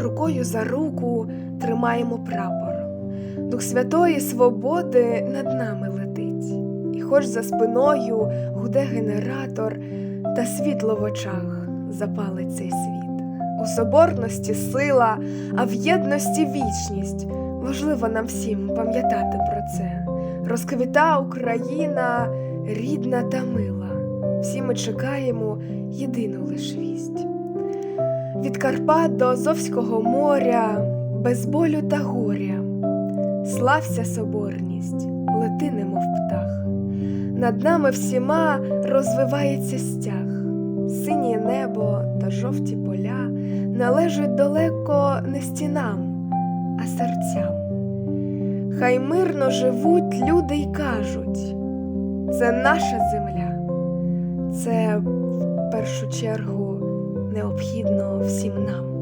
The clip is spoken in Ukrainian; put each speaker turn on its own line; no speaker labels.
рукою за руку тримаємо прапор. Дух святої свободи над нами летить, і хоч за спиною гуде генератор, та світло в очах запалить цей світ. У соборності сила, а в єдності вічність. Важливо нам всім пам'ятати про це. Розквіта Україна, рідна та мила. Всі ми чекаємо єдину лиш вість. Від Карпат до Азовського моря, без болю та горя. Слався соборність, лети, немов птах. Над нами всіма розвивається стяг, синє небо та жовті поля належать далеко не стінам, а серцям. Хай мирно живуть люди й кажуть, це наша земля, це в першу чергу необхідно всім нам.